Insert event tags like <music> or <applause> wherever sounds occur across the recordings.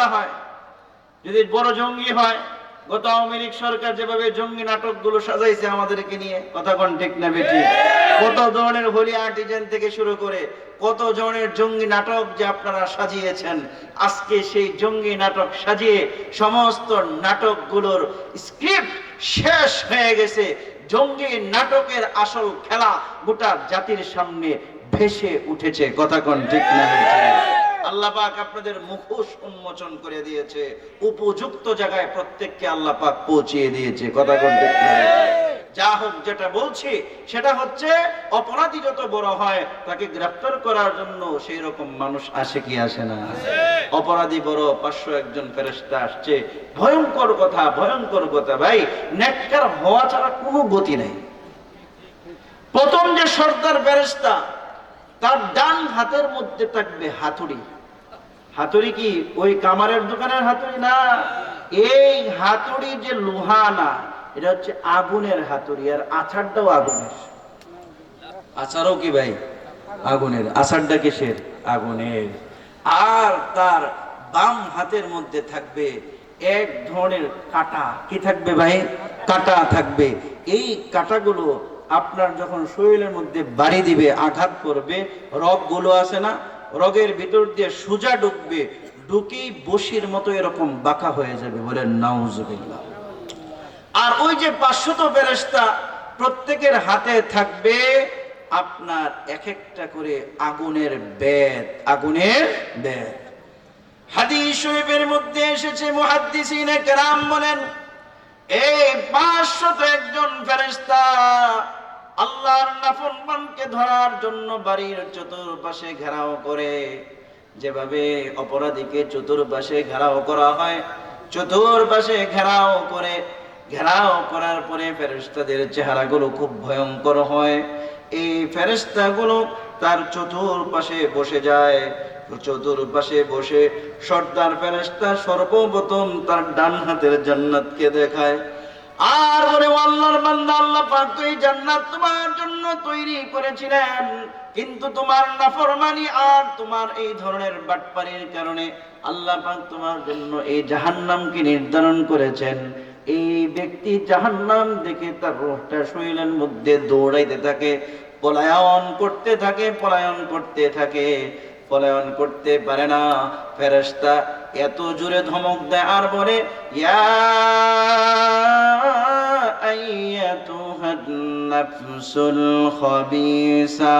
করা হয়। যদি বড় জঙ্গি হয়, গত আওয়ামী লীগ সরকার যেভাবে জঙ্গি নাটকগুলো সাজাইছে আমাদেরকে নিয়ে, কথা কোন ঠিক না বেটি কত ধরনের হোলি আর্টিজেন থেকে শুরু করে কত ধরনের জঙ্গি নাটক যে আপনারা সাজিয়েছেন, আজকে সেই জঙ্গি নাটক সাজিয়ে সমস্ত নাটকগুলোর স্ক্রিপ্ট শেষ হয়ে গেছে। জঙ্গি নাটকের আসল খেলা গোটা জাতির সামনে ভেসে উঠেছে, কথা কোন ঠিক না বেটি আল্লাহ পাক আপনাদের মুখোশ উন্মোচন করে দিয়েছে উপযুক্ত জায়গায় প্রত্যেককে আল্লাহ পাক পৌঁছিয়ে দিয়েছে। কথা বলতে যা হোক যেটা বলছি সেটা হচ্ছে অপরাধী যত বড় হয় তাকে গ্রেফতার করার জন্য সেই রকম মানুষ আসে কি আসে না? অপরাধী বড় পাঁচশো একজন ফেরেস্তা আসছে। ভয়ঙ্কর কথা ভয়ঙ্কর কথা ভাই নেককার হওয়া ছাড়া কোনো গতি নাই। প্রথম যে সর্দার ফেরেস্তা তার ডান হাতের মধ্যে থাকবে হাতুড়ি। হাতুড়ি কি? ওই কামারের দোকানের হাতুড়ি না? এই হাতুড়ি যে লোহা না, এটা হচ্ছে আগুনের হাতুড়ি, আর আছাড়টাও আগুনের। আচারও কি ভাই? আগুনের। আচারটা কিসের? আগুনের। আর তার বাম হাতের মধ্যে থাকবে এক ধরনের কাটা। কি থাকবে ভাই? কাটা থাকবে। এই কাটাগুলো আপনার যখন শরীরের মধ্যে বাড়ি দিবে, আঘাত করবে রগগুলো আছে না, রগের ভিতর দিয়ে সোজা ঢুকবে, ঢুকেই বসির মতো এরকম বাঁকা হয়ে যাবে বলে নাউজুবিল্লাহ। আর ওই যে পাঁচশত ফেরেশতা প্রত্যেকের হাতে থাকবে আপনার এক একটা করে আগুনের বেদ আগুনের বেদ হাদিস শরীফের মধ্যে এসেছে, মুহাদ্দিসিনে কেরাম বলেন এই পাঁচশত একজন ফেরেশতা আল্লাহর নাফরমানকে ধরার জন্য বাড়ির চতুর্পাশে ঘেরাও করে। যেভাবে অপরাধীকে চতুর্পাশে ঘেরাও করা হয়, চতুর্পাশে ঘেরাও করে, ঘেরাও করার পরে ফেরেশতাদের চেহারাগুলো খুব ভয়ঙ্কর হয়। এই ফেরেশতাগুলো তার চতুর্পাশে বসে যায়। চতুর্পাশে বসে সর্দার ফেরেশতা সর্বপ্রথম তার ডান হাতের জান্নাতকে দেখায়। আর বলে আল্লাহর বান্দা, আল্লাহ পাক তো এই জান্নাত তোমার জন্য তৈরি করেছিলেন। কিন্তু তোমার নাফরমানি আর তোমার এই ধরনের বাটপারির কারণে আল্লাহ পাক তোমার জন্য এই জাহান্নামকে নির্ধারণ করেছেন। এই ব্যক্তি জাহান্নাম দেখে তার রোহটা শরীরের মধ্যে দৌড়াইতে থাকে, পলায়ন করতে থাকে, পলায়ন করতে থাকে। পলায়ন করতে পারে না ফেরেশতা এত জোরে ধমক দেয় আর বলে ইয়া আইয়াতুহান নাফসুল খাবিসা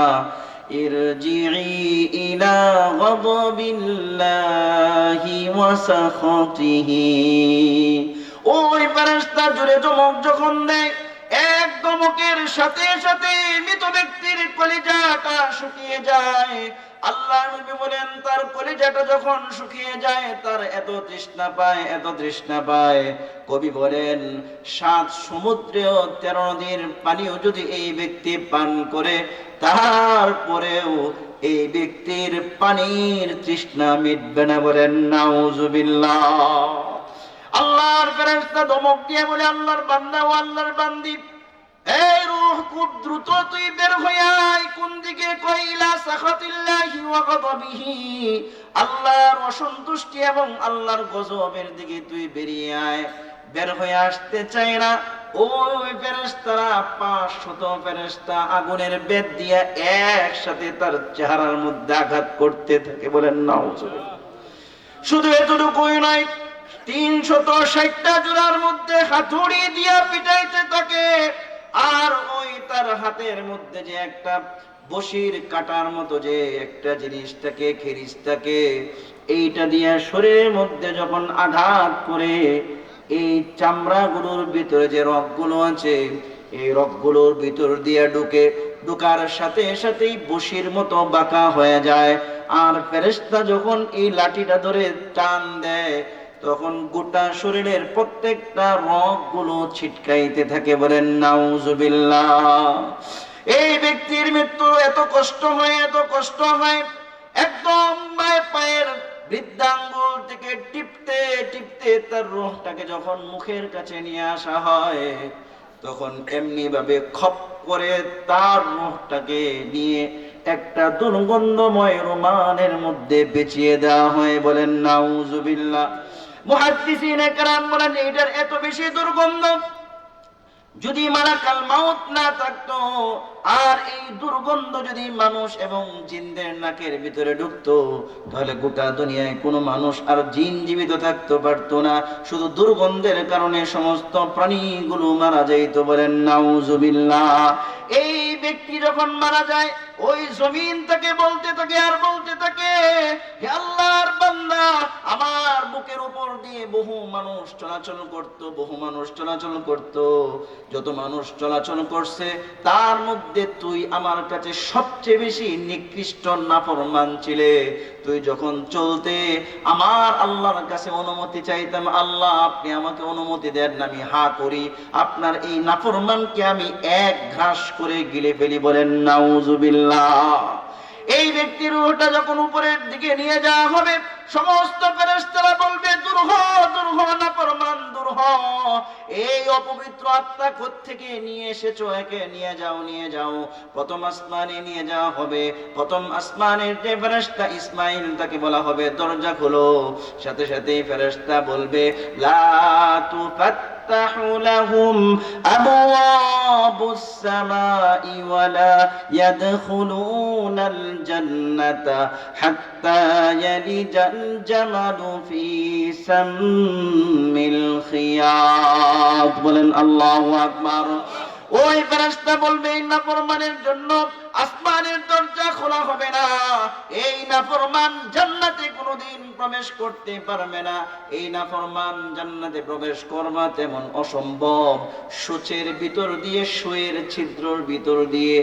ارجعي إلى غضب الله وسخطه ওই ফেরেশতা জুড়ে চমক যখন দেয় এক সাথে সাথে মৃত ব্যক্তির কলিজাটা শুকিয়ে যায়। আল্লাহ নবী বলেন, তার কলিজাটা যখন শুকিয়ে যায়, তার এত তৃষ্ণা পায়, এত তৃষ্ণা পায়। কবি বলেন, সাত সমুদ্রেও তেরো নদীর পানিও যদি এই ব্যক্তি পান করে, তারপরেও এই ব্যক্তির পানির তৃষ্ণা মিটবে না বলেন, নাউজুবিল্লাহ। আল্লাহর ফেরেশতা ধমক দিয়ে বলে, আল্লাহর বান্দা ও আল্লাহর বান্দি দ্রুত তুই বের আয়। কোন দিকে কইলা সাখাতিল্লাহি ওয়া গাদাবিহি। আল্লাহর অসন্তুষ্টি এবং আল্লাহর গজবের দিকে তুই বেরিয়ে আয়। বের হয়ে আসতে চায় না। ওই ফেরেশতারা পাঁচশত ফেরেশতা আগুনের বেদ দিয়ে একসাথে তার চেহারার মধ্যে আঘাত করতে থাকে। বলেন, নাউজুবিল্লাহ। শুধু এতটুকুই নয়, তিনশত ষাটটা জোড়ার মধ্যে হাতুড়ি দিয়া পিটাইতে থাকে। আর ওই তার হাতের মধ্যে যে একটা বসির কাটার মতো যে একটা জিনিস থাকে এইটা দিয়ে শরীরের মধ্যে যখন আঘাত করে, এই চামড়াগুলোর ভিতরে যে রগগুলো আছে, এই রগগুলোর ভিতর দিয়ে ঢুকে, ঢুকার সাথে সাথেই বসির মতো বাঁকা হয়ে যায়। আর ফেরেশতা যখন এই লাঠিটা ধরে টান দেয় তখন গোটা শরীরের প্রত্যেকটা রগগুলো ছিটকাইতে থাকে বলেন, নাউজুবিল্লাহ। এই ব্যক্তির মৃত্যু এত কষ্ট হয়, এত কষ্ট হয়, একদম পায়ে পায়ের বৃদ্ধাঙ্গুল থেকে টিপতে টিপতে তার রোহটাকে যখন মুখের কাছে নিয়ে আসা হয়, তখন এমনি ভাবে খপ করে তার রোহটাকে নিয়ে একটা দুর্গন্ধময় রোমানের মধ্যে পেঁচিয়ে দেওয়া হয় বলেন, নাউজুবিল্লাহ। এটার এত বেশি দুর্গন্ধ। যদি মালাকাল মাউত না থাকতো আর এই দুর্গন্ধ যদি মানুষ এবং জিনদের নাকের ভিতরে ঢুকতো, তাহলে গোটা দুনিয়ায় কোনো মানুষ আর জিন জীবিত থাকতে পারতো না। শুধু দুর্গন্ধের কারণে সমস্ত প্রাণীগুলো মারা যাইত বলেন, নাউজুবিল্লাহ। এই ব্যক্তি যখন মারা যায়, ওই জমিন তাকে বলতে থাকে আর বলতে থাকে, হে আল্লাহর বান্দা, আমার বুকের উপর দিয়ে বহু মানুষ চলাচল করত, বহু মানুষ চলাচল করত। যত মানুষ চলাচল করছে, তার মধ্যে তুই আমার কাছে সবচেয়ে বেশি নিকৃষ্ট নাফরমান ছিলে, তুই যখন চলতে আমার আল্লাহর কাছে অনুমতি চাইতাম, আল্লাহ আপনি আমাকে অনুমতি দেন, আমি হা করি। আপনার এই নাফরমানকে আমি এক ঘাস করে গিলে ফেলি বলেন, নাউজুবিল্লাহ। এই ব্যক্তির রুহটা যখন উপরের দিকে নিয়ে যাওয়া হবে, সমস্ত ফেরেশতারা বলবে, দুর্হ অপবিত্র আত্মা থেকে নিয়ে এসেছ? একে নিয়ে যাও নিয়ে যাও। প্রথম আসমানে নিয়ে যাওয়া হবে। প্রথম আসমানের যে ফেরেশতা ইসমাইল, তাকে বলা হবে দরজা খোলো। সাথে সাথে ফেরেশতা বলবে, লা تفتح لهم أبواب السماء ولا يدخلون الجنة حتى يلج الجمل في سم الخياط. بلن الله أكبر. ওই ফেরেশতা বলবে, এই নাফরমানের জন্য আসমানের দরজা খোলা হবে না। এই নাফরমান জান্নাতে কোনোদিন প্রবেশ করতে পারবে না। এই নাফরমান জান্নাতে প্রবেশ করবা তেমন অসম্ভব। সূচের ভিতর দিয়ে, সুয়ের ছিদ্রর ভিতর দিয়ে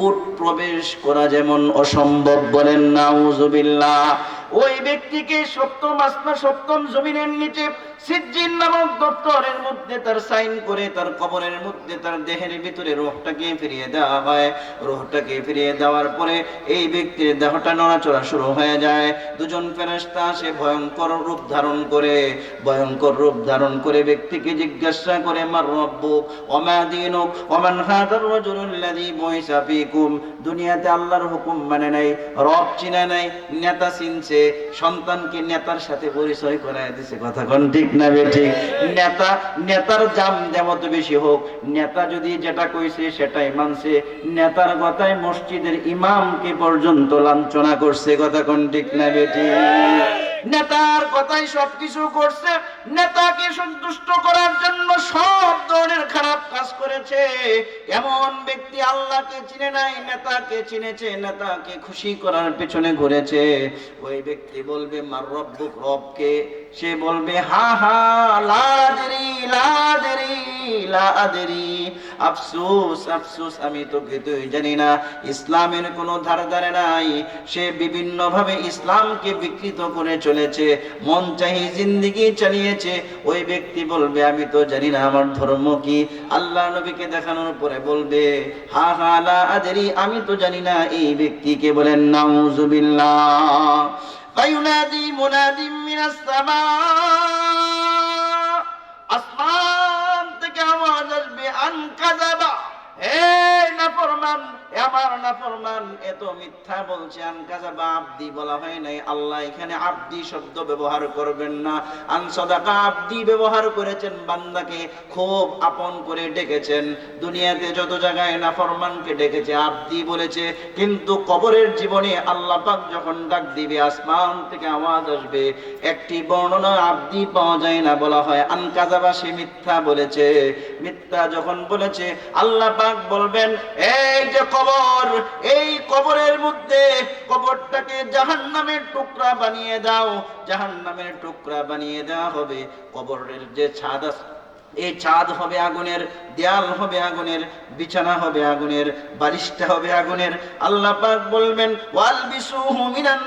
উট প্রবেশ করা যেমন অসম্ভব বলেন নাউজুবিল্লাহ ওই ব্যক্তিকে সপ্তম আসনা সপ্তম জমিনের নিচে সিজ্জিন নামক দপ্তরের মধ্যে তার সাইন করে তার কবরের মধ্যে তার দেহের ভিতরে রোহটাকে ফিরিয়ে দেওয়া হয়। রোহটাকে ফিরিয়ে দেওয়ার পরে এই ব্যক্তির দেহটা নড়াচড়া শুরু হয়ে যায়। দুজন ফেরেশতা আসে, ভয়ঙ্কর রূপ ধারণ করে। ভয়ঙ্কর রূপ ধারণ করে ব্যক্তিকে জিজ্ঞাসা করে, মার রব্বুক, ওমা দিনুক, ওমান হাদার বুইসা ফীকুম? দুনিয়াতে আল্লাহর হুকুম মানে নাই, রব চিনে নাই, নেতা চিনছে। সন্তানকে নেতার সাথে পরিচয় দিছে। কথা কোন ঠিক না বেঠিক নেতা, নেতার জাম যেমত বেশি হোক, নেতা যদি যেটা কইছে সেটাই মানছে। নেতার কথায় মসজিদের ইমামকে পর্যন্ত লাঞ্ছনা করছে। কথা কোন ঠিক না বেঠিক নেতার কথাই সবকিছু করছে। নেতাকে সন্তুষ্ট করার জন্য সব করেছে। এমন ব্যক্তি আল্লাহকে চিনে নাই, নেতাকে চিনেছে, নেতাকে খুশি করার পেছনে ঘুরেছে। ওই ব্যক্তি বলবে, মার রব্বুক রবকে সে বলবে, হা হা লাদেরি লাদেরি লাদেরি আফসোস আফসোস, আমি তো কিছুই জানি না, ইসলামের কোনো ধার ধারে নাই। সে বিভিন্ন ভাবে ইসলামকে বিকৃত করে চলেছে, মন চাহি জিন্দিগি চালিয়েছে। ওই ব্যক্তি বলবে, আমি তো জানি না আমার ধর্ম কি। আল্লাহ নবীকে দেখানোর পরে বলবে, হা হা লা আমি তো জানি না। এই ব্যক্তিকে বলেন, নাউজুবিল্লাহ। فينادي مناد من السماء আসমান থেকে আওয়াজ আসবে আন কাযাবা হে নাফরমান এ আব্দি বলেছে, কিন্তু কবরের জীবনে আল্লাহ পাক যখন ডাক দিবে, আসমান থেকে আওয়াজ আসবে, একটি বর্ণনা আব্দি পাওয়া যায় না বলা হয়। আন কাজাবা সে মিথ্যা বলেছে, মিথ্যা যখন বলেছে, আল্লাহ পাক বলবেন, এই যে কবর। এই কবরের মধ্যে কবরটাকে জাহান নামের টুকরা বানিয়ে দাও। জাহান নামের টুকরা বানিয়ে দেওয়া হবে। কবরের যে ছাদ আছে এই চাঁদ হবে আগুনের, দেয়াল হবে আগুনের, বিছানা হবে আগুনের, বালিশটা হবে আগুনের। আল্লাহ পাক বলবেন ওয়াল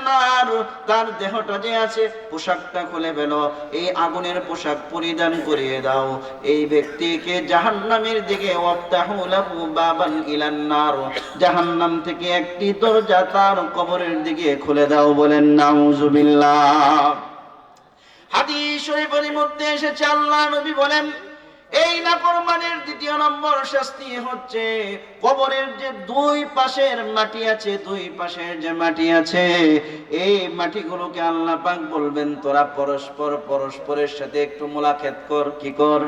নার তার দেহটা যে আছে, পোশাকটা খুলে ফেল। এই আগুনের পোশাক পরিধান করিয়ে দাও। এই ব্যক্তিকে জাহান্নামের দিকে বাবান ইলান নার জাহান্নাম থেকে একটি দরজা তার কবরের দিকে খুলে দাও বলেন নাউজুবিল্লাহ হাদিস শরীফের মধ্যে এসেছে, আল্লাহ নবী বলেন এই নাফরমানের দ্বিতীয় নম্বর শাস্তি হচ্ছে কবরের যে দুই পাশের মাটি আছে, দুই পাশের যে মাটি আছে, এই মাটিগুলোকে আল্লাহ পাক বলবেন, তোরা পরস্পর পরস্পরের সাথে একটু মোলাখেত কর। কি কর?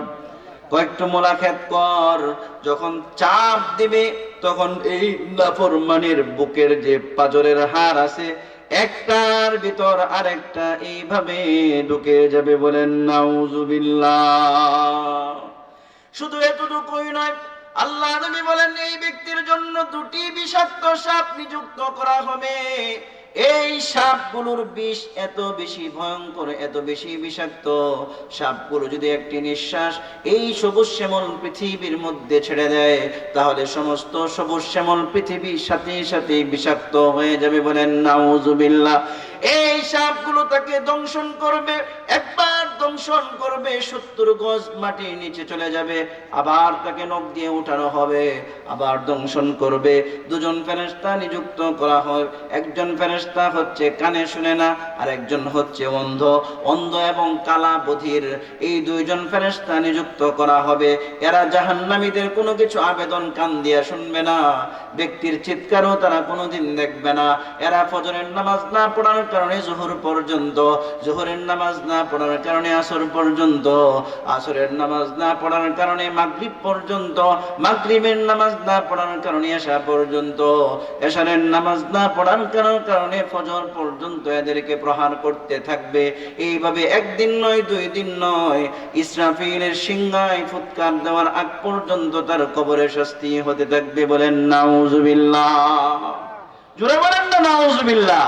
কয়েকটু মোলাখেত কর। যখন চাপ দিবে, তখন এই নাফরমানের বুকের যে পাজরের হার আছে একটার ভিতর আরেকটা এইভাবে ঢুকে যাবে বলেন শুধু এতটুকুই নয়, আল্লাহ নবী বলেন, এই ব্যক্তির জন্য দুটি বিষাক্ত সাপ নিযুক্ত করা হবে। এই সাপগুলোর বিষ এত বেশি ভয়ঙ্কর, এত বেশি বিষাক্ত। সাপগুলো যদি একটি নিঃশ্বাস এই সবুজ শ্যামল পৃথিবীর মধ্যে ছেড়ে দেয়, তাহলে সমস্ত সবুজ শ্যামল পৃথিবীর সাথে সাথে বিষাক্ত হয়ে যাবে বলেন নাউজুবিল্লাহ। এই সাপগুলো তাকে দংশন করবে, একবার দংশন করবে, সত্তর গজ মাটির নিচে চলে যাবে, আবার তাকে নখ দিয়ে উঠানো হবে, আবার দংশন করবে। দুজন ফেরেস্তা নিযুক্ত করা হয়, একজন ফেরেস্তা হচ্ছে কানে শুনে না আর একজন হচ্ছে অন্ধ। অন্ধ এবং কালা বধির, এই দুইজন ফেরেস্তা নিযুক্ত করা হবে। এরা জাহান্নামীদের কোনো কিছু আবেদন কান দিয়া শুনবে না। ব্যক্তির চিৎকারও তারা কোনোদিন দেখবে না। এরা ফজরের নামাজ না পড়ার কারণে জোহর পর্যন্ত, জোহরের নামাজ না পড়ার কারণে আসর পর্যন্ত, আসরের নামাজ না পড়ার কারণে মাগরিব পর্যন্ত, মাগরিবের নামাজ না পড়ার কারণে এশা পর্যন্ত, এশারের নামাজ না পড়ার কারণ- কারণে ফজর পর্যন্ত এদেরকে প্রহার করতে থাকবে। এইভাবে একদিন নয় দুই দিন নয় ইসরাফিলের সিংহায় ফুৎকার দেওয়ার আগ পর্যন্ত তার কবরে শাস্তি হতে থাকবে বলেন নাউজুবিল্লাহ। জোরে বলেন না নাউজুবিল্লাহ।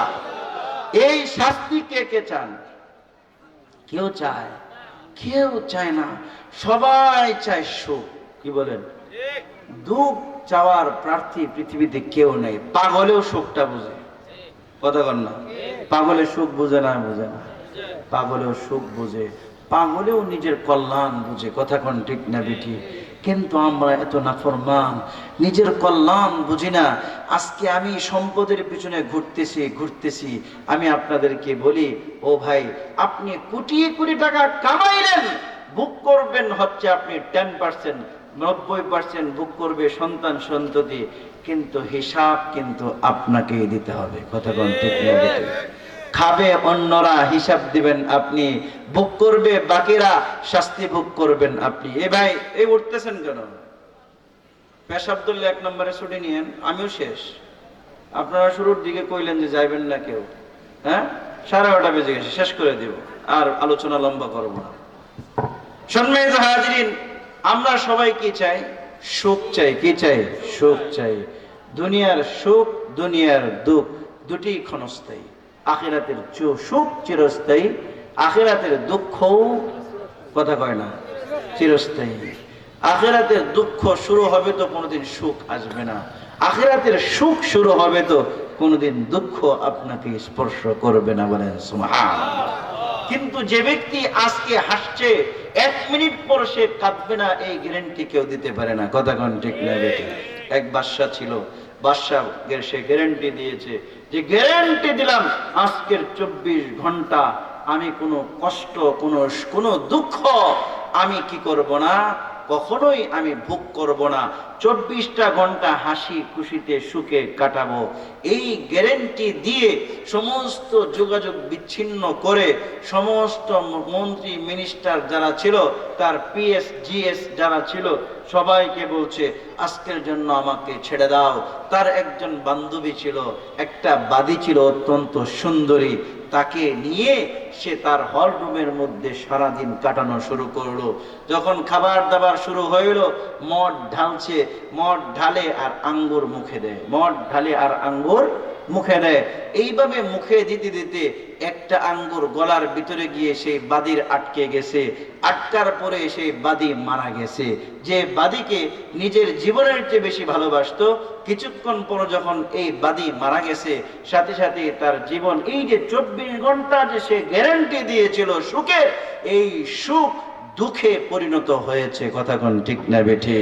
এই শাস্তি কে কে চান? কেউ চায়? কেউ চায় না। সবাই চায় সুখ। কি বলেন? দুঃখ চাওয়ার প্রার্থী পৃথিবীতে কেউ নেই। পাগলেও সুখটা বুঝে। কথা না। পাগলে সুখ বুঝে না বুঝে না। পাগলেও সুখ বুঝে, পাগলেও নিজের কল্যাণ বুঝে। কথা কন ঠিক না বেটি কিন্তু আমরা এত নাফরমান, নিজের কল্যাণ বুঝি না। আজকে আমি সম্পদের পিছনে ঘুরতেছি ঘুরতেছি। আমি আপনাদেরকে বলি, ও ভাই, আপনি কোটি কোটি টাকা কামাইলেন, বুক করবেন হচ্ছে আপনি টেন পার্সেন্ট নব্বই পার্সেন্ট বুক করবে সন্তান সন্ততি। কিন্তু হিসাব কিন্তু আপনাকে দিতে হবে। কোন ঠিক না খাবে অন্যরা, হিসাব দিবেন আপনি। ভোগ করবে বাকিরা, শাস্তি ভোগ করবেন আপনি। এ ভাই, এই উঠতেছেন কেন? পেশাব ধরলে এক নম্বরে ছুটি নিয়েন, আমিও শেষ। আপনারা শুরুর দিকে কইলেন যে যাইবেন না কেউ। হ্যাঁ? সাড়ে বারোটা বেজে গেছে, শেষ করে দিব। আর আলোচনা লম্বা করব না। হাজিরিন, আমরা সবাই কি চাই? সুখ চাই, কি চাই? সুখ চাই। দুনিয়ার সুখ, দুনিয়ার দুঃখ দুটি ক্ষণস্থায়ী। আখিরাতের সুখ চিরস্থায়ী, আখিরাতের দুঃখও কথা কয় না, চিরস্থায়ী। আখিরাতের দুঃখ শুরু হবে তো কোনোদিন সুখ আসবে না। আখিরাতের সুখ শুরু হবে তো কোনোদিন দুঃখ আপনাকে স্পর্শ করবে না বলেন কিন্তু যে ব্যক্তি আজকে হাসছে, এক মিনিট পর সে কাঁদবে না, এই গ্যারেন্টি কেউ দিতে পারে না। কথা কোন ঠিক না এক বাদশা ছিল বাদশা সে গ্যারেন্টি দিয়েছে। যে গ্যারেন্টি দিলাম, আজকের চব্বিশ ঘণ্টা আমি কোনো কষ্ট, কোনো কোনো দুঃখ আমি কি করব না? কখনোই আমি ভোগ করব না। চব্বিশটা ঘণ্টা হাসি খুশিতে সুখে কাটাবো। এই গ্যারেন্টি দিয়ে সমস্ত যোগাযোগ বিচ্ছিন্ন করে সমস্ত মন্ত্রী মিনিস্টার যারা ছিল, তার পিএস জিএস যারা ছিল, সবাইকে বলছে, আজকের জন্য আমাকে ছেড়ে দাও। তার একজন বান্ধবী ছিল, একটা বাদী ছিল, অত্যন্ত সুন্দরী। তাকে নিয়ে সে তার হল রুমের মধ্যে সারাদিন কাটানো শুরু করল। যখন খাবার দাবার শুরু হইল, মদ ঢালছে মদ ঢালে আর আঙ্গুর মুখে দেয়। মদ ঢালে আর আঙ্গুর মুখে দেয়। এইভাবে মুখে দিতে দিতে একটা আঙ্গুর গলার ভিতরে গিয়ে সেই বাদির আটকে গেছে। আটকার পরে সেই বাদি মারা গেছে। যে বাদিকে নিজের জীবনের চেয়ে বেশি ভালোবাসতো, কিছুক্ষণ পর যখন এই বাদি মারা গেছে, সাথে সাথে তার জীবন, এই যে চব্বিশ ঘণ্টা যে সে গ্যারান্টি দিয়েছিল সুখে, এই সুখ দুঃখে পরিণত হয়েছে, কথা কোন ঠিক না বেঠি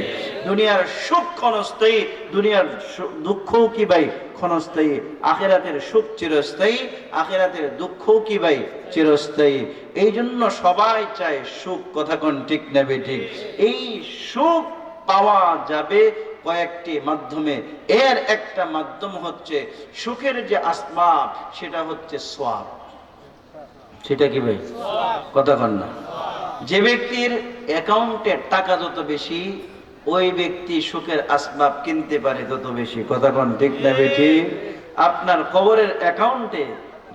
দুনিয়ার সুখ ক্ষণস্থায়ী, দুনিয়ার দুঃখও কি ভাই ক্ষণস্থায়ী? আখেরাতের সুখ চিরস্থায়ী, আখেরাতের দুঃখও কি ভাই চিরস্থায়ী? এই জন্য সবাই চায় সুখ, কথা কোন ঠিক না বেঠি এই সুখ পাওয়া যাবে কয়েকটি মাধ্যমে। এর একটা মাধ্যম হচ্ছে সুখের যে আসবাব, সেটা হচ্ছে সোয়াব। সেটা কি ভাই? কথা কন না? যে ব্যক্তির অ্যাকাউন্টে টাকা যত বেশি, ওই ব্যক্তি সুখের আসবাব কিনতে পারে তত বেশি। কথা কন ঠিক না বেঠি? আপনার কবরের অ্যাকাউন্টে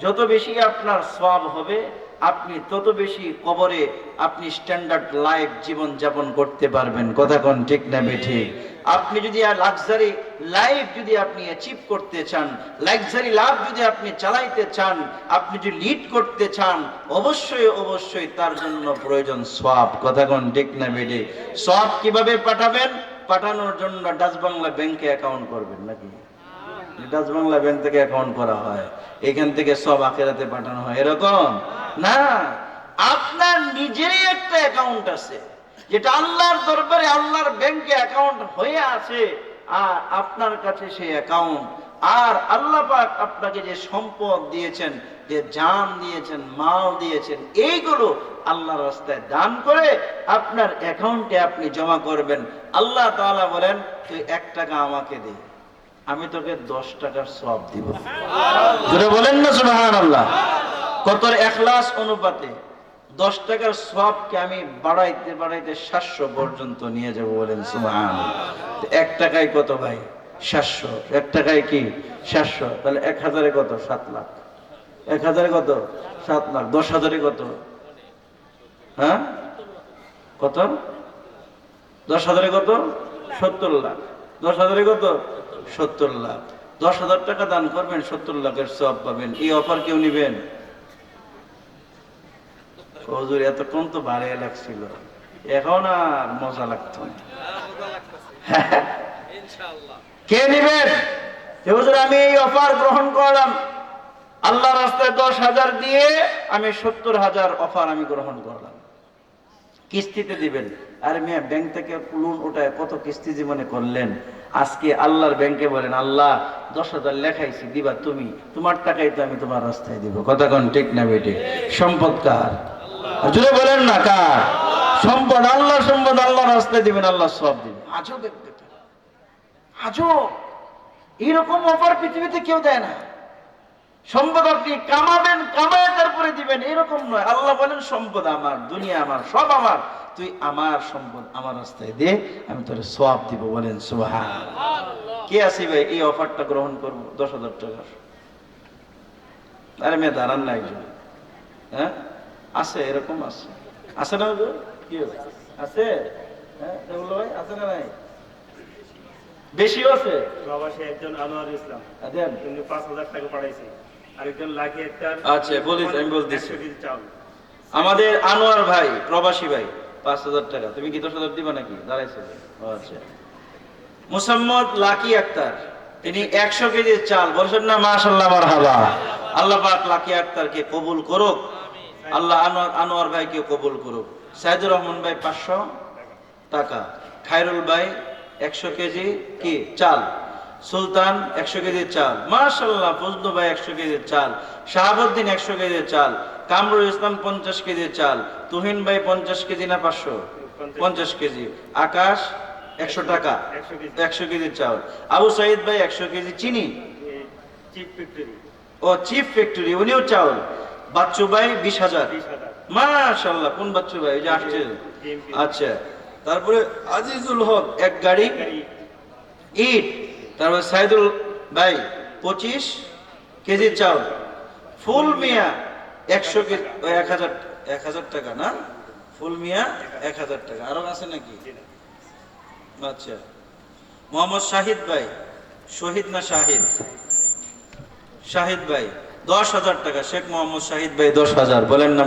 যত বেশি আপনার সব হবে, আপনি তত বেশি কবরে আপনি স্ট্যান্ডার্ড লাইফ জীবন যাপন করতে পারবেন। কথা কন ঠিক না বেঠি? আপনি যদি আর লাক্সারি লাইফ যদি আপনি অ্যাচিভ করতে চান লাক্সারি লাভ যদি আপনি চালাইতে চান, আপনি যদি লিড করতে চান, অবশ্যই অবশ্যই তার জন্য প্রয়োজন সব কথা কোন ঠিক না বেডে সব কীভাবে পাঠাবেন? পাঠানোর জন্য ডাচ বাংলা ব্যাংকে অ্যাকাউন্ট করবেন নাকি? ডাচ বাংলা ব্যাংক থেকে অ্যাকাউন্ট করা হয়। এখান থেকে সব আখেরাতে পাঠানো হয়। এরকম? না। আপনার নিজেরই একটা অ্যাকাউন্ট আছে। যেটা আল্লাহর দরবারে আল্লাহর ব্যাংকে অ্যাকাউন্ট হয়ে আছে আর আপনার কাছে সেই অ্যাকাউন্ট আর আল্লাহ পাক আপনাকে যে সম্পদ দিয়েছেন যে জান দিয়েছেন মাল দিয়েছেন এইগুলো আল্লাহর রাস্তায় দান করে আপনার অ্যাকাউন্টে আপনি জমা করবেন। আল্লাহ তাআলা বলেন তুই এক টাকা আমাকে দে আমি তোকে দশ টাকার সব দিব। বলেন না সুবহানাল্লাহ। কত এখলাস অনুপাতে দশ টাকার সবকে আমি বাড়াইতে বাড়াইতে সাতশো পর্যন্ত নিয়ে যাব বলেন সুবহান এক টাকায় কত ভাই? সাতশো। এক টাকায় কি? সাতশো। তাহলে এক হাজারে কত? সাত লাখ। এক হাজারে কত? সাত লাখ। দশ হাজারে কত? হ্যাঁ? কত? দশ হাজারে কত? সত্তর লাখ। দশ হাজারে কত? সত্তর লাখ। দশ হাজার টাকা দান করবেন, সত্তর লাখের সব পাবেন। এই অফার কেউ নিবেন? হজুর এতক্ষণ তো ভালো লাগছিল। এখন আর মজা লাগতো না। <laughs> কে নিবেন? যে হুজুর আমি এই অফার গ্রহণ করলাম। আল্লাহ রাস্তায় দশ হাজার দিয়ে আমি সত্তর হাজার অফার আমি গ্রহণ করলাম। কিস্তিতে দিবেন। আর মেয়ে ব্যাংক থেকে লোন ওটায় কত কিস্তি জীবনে করলেন? আজকে আল্লাহর ব্যাংকে বলেন আল্লাহ দশ হাজার লেখাইছি দিবা তুমি। তোমার টাকাই তো আমি তোমার রাস্তায় দিব। কথা কোন ঠিক না বেটে সম্পদ কার? জুড়ে বলেন না, কার? সম্পদ আল্লাহ সম্পদ আল্লাহ রাস্তায় দিবেন আল্লাহ সব দিবেন। আজও দেখতে আজও এরকম অফার পৃথিবীতে কেউ দেয় না। সম্পদ আপনি কামাবেন, কামায় তারপরে দিবেন, এরকম নয়। আল্লাহ বলেন, সম্পদ আমার, দুনিয়া আমার, সব আমার। তুই আমার সম্পদ আমার রাস্তায় দে, আমি তোর সব দিব, বলেন সুবহান কে আছি ভাই এই অফারটা গ্রহণ করব? দশ হাজার টাকার। আরে মেয়ে, দাঁড়ান না একজন। হ্যাঁ? আছে এরকম আছে। আছে না? কি আছে? হ্যাঁ দেবুল ভাই আছে না নাই? বেশিও আছে? প্রবাসী একজন আনোয়ার ইসলাম। দেন তিনি হাজার টাকা পাঠাইছে। আরেকজন আচ্ছা, বলিস, আমি বলতেছি। একশো কেজি আমাদের আনোয়ার ভাই প্রবাসী ভাই পাঁচ হাজার টাকা। তুমি কি দশ হাজার দিবা নাকি? দাঁড়াইছে আচ্ছা। মুসাম্মদ লাকি আক্তার তিনি একশো কেজি চাল। বলছেন না মাশাল্লাহ মারহাবা। আল্লাহ পাক লাকি আক্তারকে কবুল করুক। আল্লাহ আনোয়ার আনোয়ার ভাইকে কবুল করুক। সাইদুর রহমান ভাই পাঁচশো টাকা। খায়রুল ভাই একশো কেজি কি? চাল। সুলতান একশো কেজি চাল। মাশাল্লাহ ফজলু ভাই একশো কেজি চাল। শাহাবুদ্দিন একশো কেজি চাল। কামরুল ইসলাম পঞ্চাশ কেজি চাল। তুহিন ভাই পঞ্চাশ কেজি না পাঁচশো? পঞ্চাশ কেজি। আকাশ একশো টাকা। একশো কেজি চাল। আবু সাইদ ভাই একশো কেজি চিনি? চিপ ও চিফ ফ্যাক্টরি উনিও চাউল বাচ্চু ভাই বিশ হাজার। মাশাল্লাহ কোন বাচ্চু ভাই যে আসছে। আচ্ছা তারপরে আজিজুল হক এক গাড়ি। ইট তারপরে সাইদুল ভাই পঁচিশ কেজি চাউল ফুল মিয়া একশো কেজি এক হাজার এক হাজার টাকা না? ফুল মিয়া এক হাজার টাকা। আরও আছে নাকি? আচ্ছা মোহাম্মদ শাহিদ ভাই শহীদ না শাহিদ? শাহিদ ভাই। দশ হাজার টাকা। শেখ মোহাম্মদ শাহিদ ভাই দশ হাজার বলেন না